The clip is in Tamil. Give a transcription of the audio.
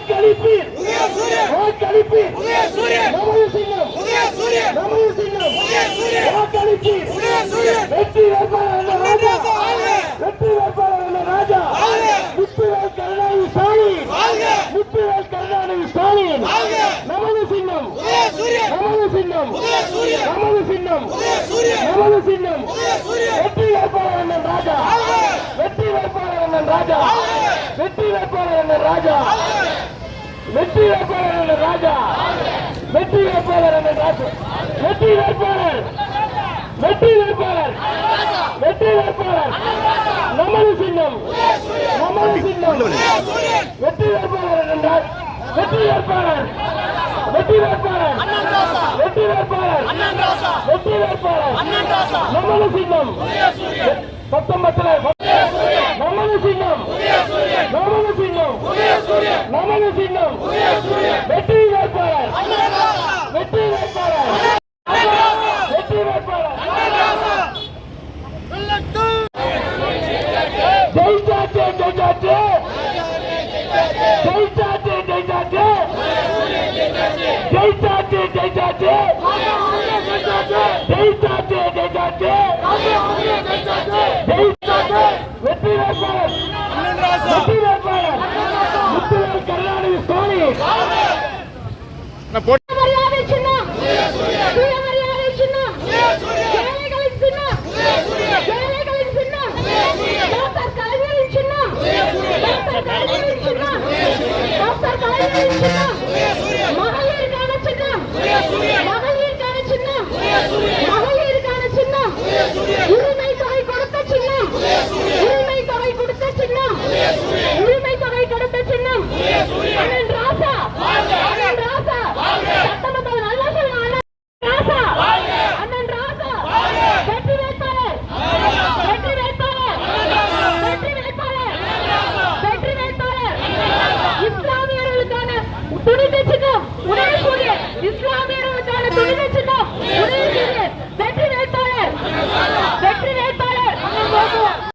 வாக்களிப்பு உதயசூரியன் நமது உதயசூரியன் நமது சின்னம் உதயசூரியன் வாக்களிப்பு உதயசூரியன் வெற்றி வேட்பாளர் ராஜா! வெற்றி வேட்பாளர் ராஜா! முத்துவேல் கருணாநிதி ஸ்டாலின்! முத்துவேல் கருணாநிதி ஸ்டாலின்! நமது சின்னம் நமது சின்னம் நமது சின்னம் உதயசூரியன் நமது சின்னம் உதயசூரியன் வெற்றி வேட்பாளர் அண்ணன் ராஜா. வாழ்க! வெற்றி வேட்பாளர் அண்ணன் ராஜா. வாழ்க! வெற்றி வேட்பாளர் அண்ணன் ராஜா. வெற்றி வேட்பாளர் அண்ணன் ராஜா. வெற்றி வேட்பாளர் அண்ணன் ராஜா. வெற்றி வேட்பாளர். வெற்றி வேட்பாளர். வெற்றி வேட்பாளர். நமது சின்னம். நமது சின்னம். வெற்றி வேட்பாளர் என்றால் வெற்றி வேட்பாளர். வெற்றி வேட்பாளர். வெற்றி வேட்பாளர். வெற்றி வேட்பாளர். நமது சின்னம். பத்தொன்பதுல நமது சின்னம் நமது சின்னம் நமது சின்னம் வெற்றி வேட்பாளர். வெற்றி வேட்பாளர். வெற்றி வேட்பாளர். ஜெயிச்சாச்சு ஜெயிச்சாச்சு. ஜெயிச்சாச்சு ஜெயிச்சாச்சு. ஜெயிச்சாச்சு ஜெயிச்சாச்சு. ஜெயிச்சாச்சு ஜெயிச்சாச்சு. Ai, que Islami రోజాల తొలగించున్నాం